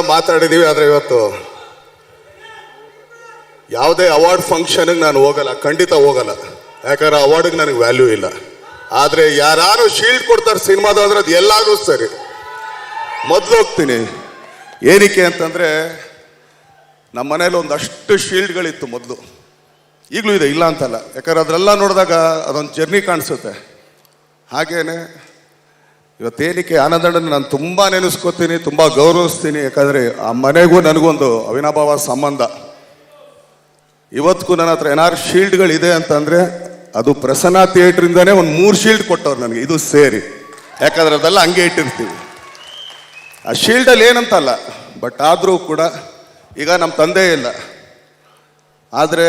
ಮಾತಾಡಿದೀವಿ ಆದರೆ ಇವತ್ತು ಯಾವುದೇ ಅವಾರ್ಡ್ ಫಂಕ್ಷನ್ಗೆ ನಾನು ಹೋಗಲ್ಲ, ಖಂಡಿತ ಹೋಗಲ್ಲ. ಯಾಕಂದ್ರೆ ಅವಾರ್ಡ್ಗೆ ನನಗೆ ವ್ಯಾಲ್ಯೂ ಇಲ್ಲ. ಆದರೆ ಯಾರು ಶೀಲ್ಡ್ ಕೊಡ್ತಾರೆ ಸಿನಿಮಾದ ಅಂದ್ರೆ ಅದು ಎಲ್ಲಾದ್ರೂ ಸರಿ. ಮೊದಲು ಹೋಗ್ತೀನಿ. ಏನಕ್ಕೆ ಅಂತಂದರೆ ನಮ್ಮ ಮನೇಲಿ ಒಂದಷ್ಟು ಶೀಲ್ಡ್ಗಳಿತ್ತು ಮೊದಲು. ಈಗಲೂ ಇದೆ, ಇಲ್ಲ ಅಂತಲ್ಲ. ಯಾಕಂದ್ರೆ ಅದರೆಲ್ಲ ನೋಡಿದಾಗ ಅದೊಂದು ಜರ್ನಿ ಕಾಣಿಸುತ್ತೆ. ಹಾಗೇನೆ ಇವತ್ತೇನಕ್ಕೆ ಆನಂದಣ್ಣನ ನಾನು ತುಂಬ ನೆನೆಸ್ಕೋತೀನಿ, ತುಂಬ ಗೌರವಿಸ್ತೀನಿ, ಯಾಕಂದರೆ ಆ ಮನೆಗೂ ನನಗೊಂದು ಅವಿನಾಭಾವ ಸಂಬಂಧ. ಇವತ್ತಿಗೂ ನನ್ನ ಹತ್ರ ಏನಾರು ಶೀಲ್ಡ್ಗಳಿದೆ ಅಂತಂದರೆ ಅದು ಪ್ರಸನ್ನ ಥಿಯೇಟ್ರಿಂದನೇ ಒಂದು ಮೂರು ಶೀಲ್ಡ್ ಕೊಟ್ಟವ್ರು ನನಗೆ, ಇದು ಸೇರಿ. ಯಾಕಂದ್ರೆ ಅದೆಲ್ಲ ಹಂಗೆ ಇಟ್ಟಿರ್ತೀವಿ. ಆ ಶೀಲ್ಡಲ್ಲಿ ಏನಂತಲ್ಲ, ಬಟ್ ಆದರೂ ಕೂಡ ಈಗ ನಮ್ಮ ತಂದೆ ಇಲ್ಲ. ಆದರೆ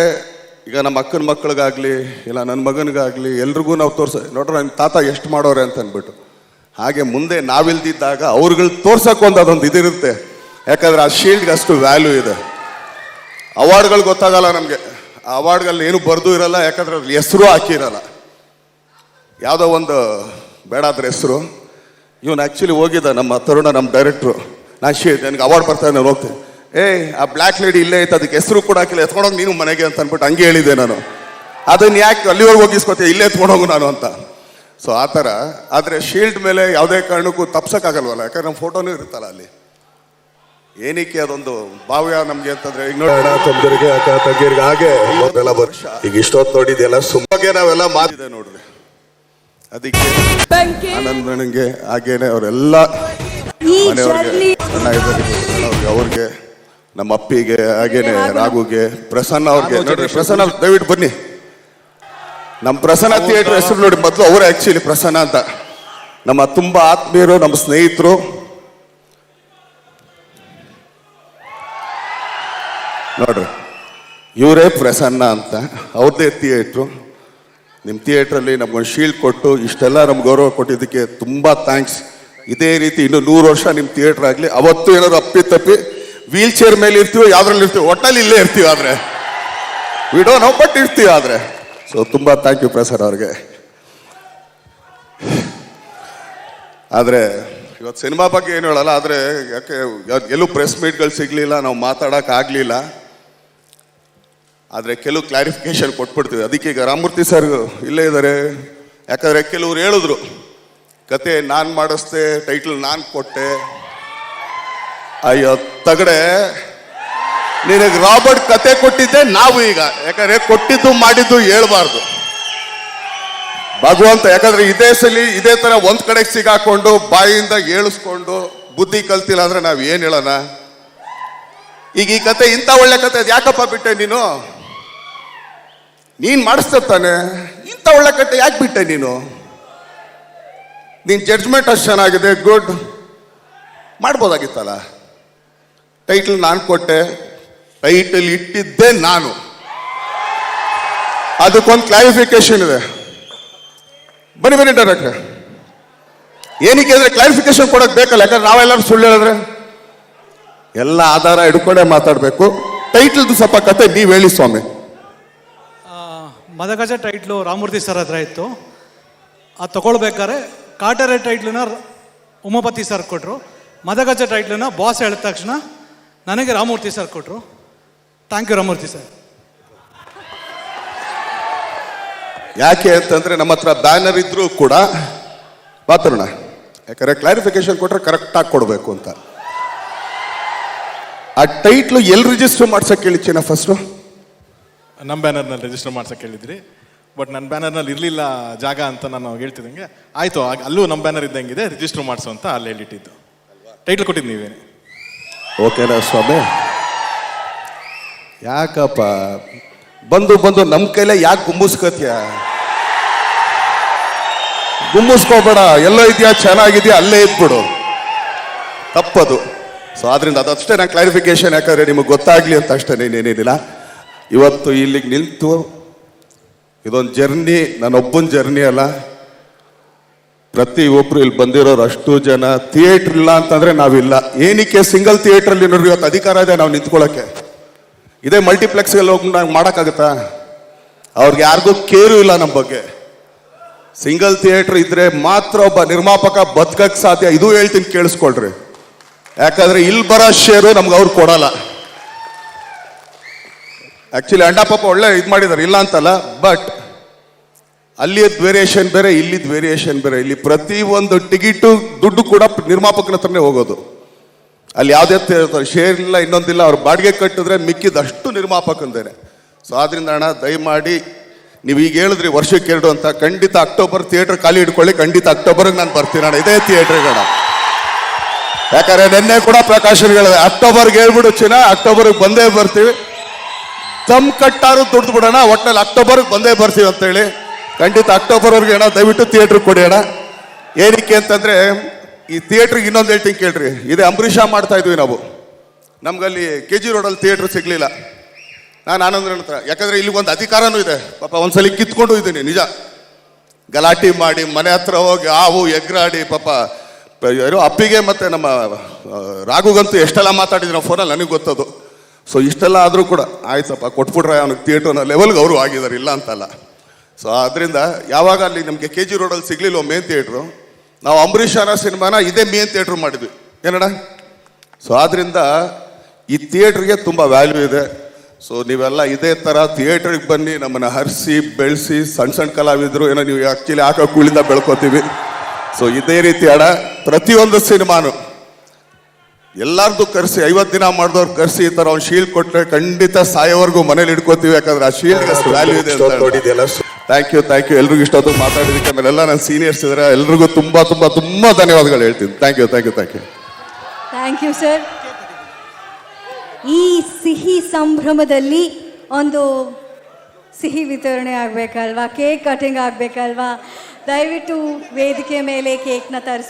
ಈಗ ನಮ್ಮ ಅಕ್ಕನ ಮಕ್ಕಳಿಗಾಗಲಿ, ಇಲ್ಲ ನನ್ನ ಮಗನಿಗಾಗಲಿ ಎಲ್ರಿಗೂ ನಾವು ತೋರ್ಸ, ನೋಡ್ರಿ, ನನ್ನ ತಾತ ಎಷ್ಟು ಮಾಡೋರೆ ಅಂತ ಅಂದ್ಬಿಟ್ಟು. ಹಾಗೆ ಮುಂದೆ ನಾವಿಲ್ದಿದ್ದಾಗ ಅವ್ರುಗಳು ತೋರ್ಸಕ್ಕೆ ಒಂದು ಅದೊಂದು ಇದಿರುತ್ತೆ. ಯಾಕಂದ್ರೆ ಆ ಶೀಲ್ಡ್ಗೆ ಅಷ್ಟು ವ್ಯಾಲ್ಯೂ ಇದೆ. ಅವಾರ್ಡ್ಗಳು ಗೊತ್ತಾಗಲ್ಲ ನಮಗೆ. ಆ ಅವಾರ್ಡ್ಗಳಲ್ಲಿ ಏನು ಬರೆದು ಇರಲ್ಲ, ಯಾಕಂದ್ರೆ ಅದ್ರಲ್ಲಿ ಹೆಸರು ಹಾಕಿರಲ್ಲ ಯಾವುದೋ ಒಂದು, ಬೇಡ ಅದ್ರ ಹೆಸರು. ಇವನು ಆ್ಯಕ್ಚುಲಿ ಹೋಗಿದ್ದ ನಮ್ಮ ತರುಣ, ನಮ್ಮ ಡೈರೆಕ್ಟ್ರು ನಾನು ಶೀ ನನಗೆ ಅವಾರ್ಡ್ ಬರ್ತಾ ನಾನು ಹೋಗ್ತೀನಿ. ಏಯ್, ಆ ಬ್ಲ್ಯಾಕ್ ಲೇಡಿ ಇಲ್ಲೇ ಐತೆ ಅದಕ್ಕೆ ಹೆಸರು ಕೂಡ ಹಾಕಿಲ್ಲ. ಎತ್ಕೊಂಡೋಗಿ ನೀನು ಮನೆಗೆ ಅಂತ ಅಂದ್ಬಿಟ್ಟು ಹಂಗೆ ಹೇಳಿದೆ ನಾನು. ಅದನ್ನ ಯಾಕೆ ಅಲ್ಲಿವರೆಗೆ ಹೋಗಿಸ್ಕೊತೀಯ? ಇಲ್ಲೇ ಎತ್ಕೊಂಡೋಗು ನಾನು ಅಂತ. ಸೊ ಆ ಥರ. ಆದರೆ ಶೀಲ್ಡ್ ಮೇಲೆ ಯಾವುದೇ ಕಾರಣಕ್ಕೂ ತಪ್ಸಕ್ಕಾಗಲ್ವಲ್ಲ? ಯಾಕಂದ್ರೆ ನಮ್ಮ ಫೋಟೋನೂ ಇರುತ್ತಲ್ಲ ಅಲ್ಲಿ. ಏನಕ್ಕೆ ಅದೊಂದು ಭಾವ್ಯ ನಮ್ಗೆ ಅಂತಂದ್ರೆ ಈಗ ನೋಡಿ. ಅಣ್ಣ ತಮ್ಮದರಿಗೆ ಅಕ್ಕ ತಂಗಿಯರಿಗೆ ಹಾಗೆ ವರ್ಷ. ಈಗ ಇಷ್ಟೊತ್ತು ನೋಡಿದೆಲ್ಲ ಸುಮ್ಮಗೆ ನಾವೆಲ್ಲ ಮಾತಿದೆ ನೋಡ್ರಿ. ಅದಕ್ಕೆ ಆನಂದನಿಗೆ ಹಾಗೇನೆ ಅವರೆಲ್ಲ ಈ ಮನೆಯವ್ರಿಗೆ ಅಣ್ಣ ಅವ್ರಿಗೆ ನಮ್ಮ ಅಪ್ಪಿಗೆ ಹಾಗೇನೆ ರಾಘುಗೆ ಪ್ರಸನ್ನ ಅವ್ರಿಗೆ. ನೋಡ್ರಿ ಪ್ರಸನ್ನ ಅವ್ರು ದಯವಿಟ್ಟು ಬನ್ನಿ. ನಮ್ಮ ಪ್ರಸನ್ನ ಥಿಯೇಟರ್ ಹೆಸರು ನೋಡಿ, ಮೊದಲು ಅವರೇ ಆ್ಯಕ್ಚುಲಿ ಪ್ರಸನ್ನ ಅಂತ. ನಮ್ಮ ತುಂಬ ಆತ್ಮೀಯರು, ನಮ್ಮ ಸ್ನೇಹಿತರು. ನೋಡ್ರಿ, ಇವರೇ ಪ್ರಸನ್ನ ಅಂತ, ಅವ್ರದೇ ಥಿಯೇಟ್ರು ನಿಮ್ಮ ಥಿಯೇಟ್ರಲ್ಲಿ ನಮ್ಗೊಂದು ಶೀಲ್ಡ್ ಕೊಟ್ಟು, ಇಷ್ಟೆಲ್ಲ ನಮ್ಗೆ ಗೌರವ ಕೊಟ್ಟಿದ್ದಕ್ಕೆ ತುಂಬ ಥ್ಯಾಂಕ್ಸ್ ಇದೇ ರೀತಿ ಇನ್ನು ನೂರು ವರ್ಷ ನಿಮ್ಮ ಥಿಯೇಟ್ರ್ ಆಗಲಿ, ಅವತ್ತು ಏನಾದ್ರು ಅಪ್ಪಿ ತಪ್ಪಿ ವೀಲ್ ಚೇರ್ ಮೇಲೆ ಇರ್ತೀವೋ ಯಾವ್ದ್ರಲ್ಲಿ ಇರ್ತೀವಿ ಒಟ್ಟಲ್ಲಿ ಇಲ್ಲೇ ಇರ್ತೀವಿ ಆದರೆ. ವಿಡೋ ನಾವು ಬಟ್ ಇರ್ತೀವಿ ಆದರೆ. ಸೊ ತುಂಬ ಥ್ಯಾಂಕ್ ಯು ಪ್ರಸರ್ ಅವ್ರಿಗೆ. ಆದರೆ, ಇವತ್ತು ಸಿನಿಮಾ ಬಗ್ಗೆ ಏನು ಹೇಳಲ್ಲ, ಆದರೆ ಯಾಕೆ, ಎಲ್ಲೂ ಪ್ರೆಸ್ ಮೀಟ್ಗಳು ಸಿಗಲಿಲ್ಲ, ನಾವು ಮಾತಾಡೋಕ್ಕಾಗಲಿಲ್ಲ ಆದರೆ ಕೆಲವು ಕ್ಲಾರಿಫಿಕೇಶನ್ ಕೊಟ್ಬಿಡ್ತೀವಿ. ಅದಕ್ಕೆ ಈಗ ರಾಮಮೂರ್ತಿ ಸರ್ ಇಲ್ಲೇ ಇದ್ದಾರೆ ಯಾಕಂದರೆ ಕೆಲವ್ರು ಹೇಳಿದ್ರು, ಕತೆ ನಾನು ಮಾಡಿಸ್ದೆ ಟೈಟಲ್ ನಾನು ಕೊಟ್ಟೆ. ಅಯ್ಯೋ, ತಗಡೆ ನಿನಗೆ ರಾಬರ್ಟ್ ಕತೆ ಕೊಟ್ಟಿದ್ದೆ, ನಾವು ಈಗ. ಯಾಕಂದ್ರೆ ಕೊಟ್ಟಿದ್ದು ಮಾಡಿದ್ದು ಹೇಳ್ಬಾರ್ದು. ಭಗವಂತ, ಯಾಕಂದ್ರೆ ಇದೇ ಸಲಿ ಇದೇ ತರ ಒಂದ್ ಕಡೆಗೆ ಸಿಗಾಕೊಂಡು, ಬಾಯಿಂದ ಏಳಿಸ್ಕೊಂಡು ಬುದ್ಧಿ ಕಲ್ತಿಲ್ಲ ಅಂದ್ರೆ ನಾವು ಏನ್ ಹೇಳೋಣ? ಈಗ ಈ ಕತೆ ಇಂಥ ಒಳ್ಳೆ ಕತೆ ಅದ್ ಯಾಕಪ್ಪ ಬಿಟ್ಟೆ ನೀನು? ನೀನ್ ಮಾಡಿಸ್ತಾನೆ ಇಂಥ ಒಳ್ಳೆ ಕತೆ ಯಾಕೆ ಬಿಟ್ಟೆ ನೀನು? ನಿನ್ ಜಡ್ಜ್ಮೆಂಟ್ ಅಷ್ಟು ಚೆನ್ನಾಗಿದೆ ಗುಡ್ ಮಾಡ್ಬೋದಾಗಿತ್ತಲ್ಲ? ಟೈಟಲ್ ನಾನು ಕೊಟ್ಟೆ. ಟೈಟಲ್ ಇಟ್ಟಿದ್ದೆ ನಾನು. ಅದಕ್ಕೊಂದು ಕ್ಲಾರಿಫಿಕೇಶನ್ ಇದೆ. ಬನ್ನಿ ಬನ್ನಿ ಡೈರೆಕ್ಟ್ ಏನಕ್ಕೆ ಅಂದ್ರೆ ಕ್ಲಾರಿಫಿಕೇಶನ್ ಕೊಡಕ್ ಬೇಕಲ್ಲ, ಯಾಕಂದ್ರೆ ನಾವೆಲ್ಲರೂ ಸುಳ್ಳು ಹೇಳಿದ್ರೆ? ಎಲ್ಲ ಆಧಾರ ಹಿಡ್ಕೊಂಡೇ ಮಾತಾಡಬೇಕು. ಟೈಟಲ್ದು ಸ್ವಲ್ಪ ಕತೆ ನೀವು ಹೇಳಿ ಸ್ವಾಮಿ. ಮದಗಜ ಟೈಟ್ಲು ರಾಮೂರ್ತಿ ಸರ್ ಹತ್ರ ಇತ್ತು. ಅದು ತಗೊಳ್ಬೇಕಾದ್ರೆ ಕಾಟರೆ ಟೈಟ್ಲನ್ನ ಉಮಾಪತಿ ಸರ್ ಕೊಟ್ಟರು ಮದಗಜ ಟೈಟ್ಲನ್ನ ಬಾಸ್ ಹೇಳಿದ ತಕ್ಷಣ ನನಗೆ ರಾಮೂರ್ತಿ ಸರ್ ಕೊಟ್ಟರು ಥ್ಯಾಂಕ್ ಯು ರಾಮೂರ್ತಿ ಸರ್ ಯಾಕೆ ಅಂತಂದ್ರೆ ನಮ್ಮ ಹತ್ರ ಬ್ಯಾನರ್ ಇದ್ರೂ ಕೂಡ ಮಾತಾಡೋಣ. ಯಾಕಂದ್ರೆ ಕ್ಲಾರಿಫಿಕೇಶನ್ ಕೊಟ್ರೆ ಕರೆಕ್ಟಾಗಿ ಕೊಡಬೇಕು ಅಂತ. ಆ ಟೈಟ್ಲು ಎಲ್ಲಿ ರಿಜಿಸ್ಟರ್ ಮಾಡ್ಸಕ್ ಹೇಳಿಚ್ಚಿನ ಫಸ್ಟು ನಮ್ಮ ಬ್ಯಾನರ್ನಲ್ಲಿ ರಿಜಿಸ್ಟರ್ ಮಾಡ್ಸಕ್ಕೆ ಹೇಳಿದ್ರಿ. ಬಟ್ ನನ್ನ ಬ್ಯಾನರ್ನಲ್ಲಿ ಇರಲಿಲ್ಲ ಜಾಗ ಅಂತ ನಾನು ಹೇಳ್ತಿದ್ದಂಗೆ ಆಯಿತು ಆಗ- ಅಲ್ಲೂ ನಮ್ಮ ಬ್ಯಾನರ್ ಇದ್ದಂಗಿದೆ ರಿಜಿಸ್ಟರ್ ಮಾಡಿಸು ಅಂತ ಅಲ್ಲಿ ಹೇಳಿಟ್ಟಿದ್ದು. ಟೈಟ್ಲ್ ಕೊಟ್ಟಿದ್ದು ನೀವೇನೆ. ಓಕೆನಾ ಸ್ವಾಮಿ. ಯಾಕಪ್ಪ? ಬಂದು ಬಂದು ನಮ್ಮ ಕೈಲೇ ಯಾಕೆ ಗುಂಬಿಸ್ಕೋತೀಯ? ಗುಮ್ಮಿಸ್ಕೋಬೇಡ ಎಲ್ಲೋ ಇದೆಯಾ, ಚೆನ್ನಾಗಿದೆಯಾ, ಅಲ್ಲೇ ಇದ್ಬಿಡು. ತಪ್ಪದು. ಸೊ ಆದ್ರಿಂದ ಅದಷ್ಟೇ ನಾನು ಕ್ಲಾರಿಫಿಕೇಶನ್ ಯಾಕಂದ್ರೆ ನಿಮಗೆ ಗೊತ್ತಾಗ್ಲಿ ಅಂತ ಅಷ್ಟೇ ಏನೇನಿಲ್ಲ ಇವತ್ತು ಇಲ್ಲಿಗೆ ನಿಂತು ಇದೊಂದು ಜರ್ನಿ ನನ್ನೊಬ್ಬನ ಜರ್ನಿ ಅಲ್ಲ. ಪ್ರತಿ ಒಬ್ಬರು ಇಲ್ಲಿ ಬಂದಿರೋರು ಅಷ್ಟು ಜನ. ಥಿಯೇಟ್ರ್ ಇಲ್ಲ ಅಂತಂದ್ರೆ ನಾವಿಲ್ಲ. ಏನಕ್ಕೆ? ಸಿಂಗಲ್ ಥಿಯೇಟ್ರಲ್ಲಿ ನೋಡ್ರಿ, ಇವತ್ತು ಅಧಿಕಾರ ಇದೆ, ನಾವು ನಿಂತ್ಕೊಳ್ಳೋಕೆ ಇದೇ ಮಲ್ಟಿಪ್ಲೆಕ್ಸ್ ಹೋಗಿ ನಂಗೆ ಮಾಡೋಕ್ಕಾಗತ್ತಾ? ಅವ್ರಿಗೆ ಯಾರಿಗೂ ಕೇರು ಇಲ್ಲ ನಮ್ಮ ಬಗ್ಗೆ. ಸಿಂಗಲ್ ಥಿಯೇಟ್ರ್ ಇದ್ರೆ ಮಾತ್ರ ಒಬ್ಬ ನಿರ್ಮಾಪಕ ಬದುಕಕ್ಕೆ ಸಾಧ್ಯ, ಇದು ಹೇಳ್ತೀನಿ ಕೇಳಿಸ್ಕೊಳ್ರಿ. ಯಾಕಂದ್ರೆ ಇಲ್ಲಿ ಬರೋ ಶೇರು ನಮ್ಗೆ ಅವ್ರು ಕೊಡಲ್ಲ. ಆ್ಯಕ್ಚುಲಿ ಪಾಪ ಒಳ್ಳೆ ಇದು ಮಾಡಿದ್ದಾರೆ ಇಲ್ಲ ಅಂತಲ್ಲ ಬಟ್ ಅಲ್ಲಿಯದ್ ವೇರಿಯೇಷನ್ ಬೇರೆ ಇಲ್ಲಿದ್ದು ವೇರಿಯೇಷನ್ ಬೇರೆ. ಇಲ್ಲಿ ಪ್ರತಿ ಒಂದು ಟಿಕೆಟು ದುಡ್ಡು ಕೂಡ ನಿರ್ಮಾಪಕನ ಹತ್ರನೇ ಹೋಗೋದು. ಅಲ್ಲಿ ಯಾವುದೇ ಶೇರ್ ಇಲ್ಲ, ಇನ್ನೊಂದಿಲ್ಲ, ಅವ್ರು ಬಾಡಿಗೆ ಕಟ್ಟಿದ್ರೆ ಮಿಕ್ಕಿದಷ್ಟು ನಿರ್ಮಾಪಕಂದೇನೆ. ಸೊ ಆದ್ರಿಂದ ಅಣ್ಣ, ದಯಮಾಡಿ ನೀವು ಈಗ ಹೇಳಿದ್ರಿ ವರ್ಷಕ್ಕೆ ಎರಡು ಅಂತ, ಖಂಡಿತ ಅಕ್ಟೋಬರ್ ಥಿಯೇಟರ್ ಖಾಲಿ ಇಟ್ಕೊಳ್ಳಿ ಖಂಡಿತ ಅಕ್ಟೋಬರ್ಗೆ ನಾನು ಬರ್ತೀನಿ ಅಣ್ಣ, ಇದೇ ಥಿಯೇಟ್ರಿಗೆ ಅಣ್ಣ. ಯಾಕಂದ್ರೆ ನಿನ್ನೆ ಕೂಡ ಪ್ರಕಾಶನ್ ಹೇಳಿದೆ ಅಕ್ಟೋಬರ್ಗೆ ಹೇಳ್ಬಿಡು ಚಿನ್ನ, ಅಕ್ಟೋಬರ್ಗೆ ಬಂದೇ ಬರ್ತೀವಿ. ದಮ್ ಕಟ್ಟಾರು ದುಡ್ದು ಬಿಡೋಣ ಒಟ್ಟಲ್ಲಿ ಅಕ್ಟೋಬರ್ಗೆ ಬಂದೇ ಬರ್ತೀವಿ ಅಂತೇಳಿ. ಖಂಡಿತ ಅಕ್ಟೋಬರ್ವರೆಗೆ ಅಣ್ಣ, ದಯವಿಟ್ಟು ಥಿಯೇಟ್ರ್ ಕೊಡಿ ಅಣ್ಣ. ಏನಕ್ಕೆ ಅಂತಂದ್ರೆ ಈ ಥಿಯೇಟ್ರಿಗೆ ಇನ್ನೊಂದು ಹೇಳ್ತೀನಿ ಕೇಳ್ರಿ. ಇದೇ ಅಂಬರೀಷ ಮಾಡ್ತಾ ಇದ್ವಿ ನಾವು. ನಮ್ಗಲ್ಲಿ ಕೆ ಜಿ ರೋಡಲ್ಲಿ ಥಿಯೇಟ್ರ್ ಸಿಗ್ಲಿಲ್ಲ. ನಾನು ಆನಂದ್ರ ಹತ್ರ. ಯಾಕಂದ್ರೆ ಇಲ್ಲಿ ಒಂದು ಅಧಿಕಾರನೂ ಇದೆ. ಪಾಪ ಒಂದ್ಸಲಿ ಕಿತ್ಕೊಂಡು ಇದ್ದೀನಿ, ನಿಜ. ಗಲಾಟೆ ಮಾಡಿ ಮನೆ ಹತ್ರ ಹೋಗಿ ಹಾವು ಎಗ್ರಾಡಿ ಪಾಪ, ಯಾರೋ ಅಪ್ಪಿಗೆ ಮತ್ತೆ ನಮ್ಮ ರಾಘುಗಂತೂ ಎಷ್ಟೆಲ್ಲ ಮಾತಾಡಿದ್ರು ನಾವು ಫೋನಲ್ಲಿ ನನಗೆ ಗೊತ್ತದು. ಸೊ ಇಷ್ಟೆಲ್ಲ ಆದರೂ ಕೂಡ ಆಯ್ತಪ್ಪ, ಕೊಟ್ಬಿಟ್ರೆ ಅವ್ನಿಗೆ ಥಿಯೇಟರ್ನ ಲೆವೆಲ್ಗೆ ಅವರು ಆಗಿದ್ದಾರೆ ಇಲ್ಲ ಅಂತಲ್ಲ. ಸೊ ಆದ್ದರಿಂದ ಯಾವಾಗ ಅಲ್ಲಿ ನಮಗೆ ಕೆ ಜಿ ರೋಡಲ್ಲಿ ಸಿಗ್ಲಿಲ್ಲ ಮೇನ್ ಥಿಯೇಟ್ರು ನಾವು ಅಂಬರೀಷ್ ಅನ್ನೋ ಸಿನಿಮಾನ ಇದೇ ಮೇನ್ ಥಿಯೇಟ್ರ್ ಮಾಡಿದ್ವಿ. ಏನಡ ಸೊ ಆದ್ರಿಂದ ಈ ಥಿಯೇಟ್ರಿಗೆ ತುಂಬ ವ್ಯಾಲ್ಯೂ ಇದೆ. ಸೊ ನೀವೆಲ್ಲ ಇದೇ ಥರ ಥಿಯೇಟ್ರಿಗೆ ಬನ್ನಿ, ನಮ್ಮನ್ನು ಹರಿಸಿ, ಬೆಳೆಸಿ ಸಣ್ಣ ಸಣ್ಣ ಕಲಾವಿದರು, ಏನೋ ನೀವು ಆ್ಯಕ್ಚುಲಿ ಹಾಕೋ ಕುಳಿಂದ ಬೆಳ್ಕೊತೀವಿ. ಸೊ ಇದೇ ರೀತಿ ಅಡ ಪ್ರತಿಯೊಂದು ಸಿನಿಮಾನು. ಎಲ್ಲಾರ್ದು ಕರೆಸಿ ಐವತ್ತು ದಿನ ಮಾಡಿದವ್ರು ಕರೆಸಿ ಈ ಥರ ಅವ್ನು ಶೀಲ್ಡ್ ಕೊಟ್ಟರೆ ಖಂಡಿತ ಸಾಯೋವರೆಗೂ ಮನೇಲಿ ಇಟ್ಕೋತೀವಿ, ಯಾಕಂದ್ರೆ ಆ ಶೀಲ್ಡ್ ವ್ಯಾಲ್ಯೂ ಇದೆ ಅಂತ ಥ್ಯಾಂಕ್ ಯು ಥ್ಯಾಂಕ್ ಯು ಎಲ್ರಿಗೂ ಇಷ್ಟೊತ್ತು ಮಾತಾಡಿದಕ್ಕೆ ಆಮೇಲೆ ಎಲ್ಲ ನನ್ನ ಸೀನಿಯರ್ಸ್ ಇದ್ದಾರೆ ಎಲ್ರಿಗೂ ತುಂಬ ತುಂಬ ತುಂಬ ಧನ್ಯವಾದಗಳು ಹೇಳ್ತೀನಿ. Thank you thank you thank you thank you sir ಈ ಸಿಹಿ ಸಂಭ್ರಮದಲ್ಲಿ ಒಂದು ಸಿಹಿ ವಿತರಣೆ ಆಗಬೇಕಲ್ವಾ? Cake cutting ಆಗಬೇಕಲ್ವಾ? ದಯವಿಟ್ಟು ವೇದಿಕೆ ಮೇಲೆ ಕೇಕ್ನ ತರಿಸ್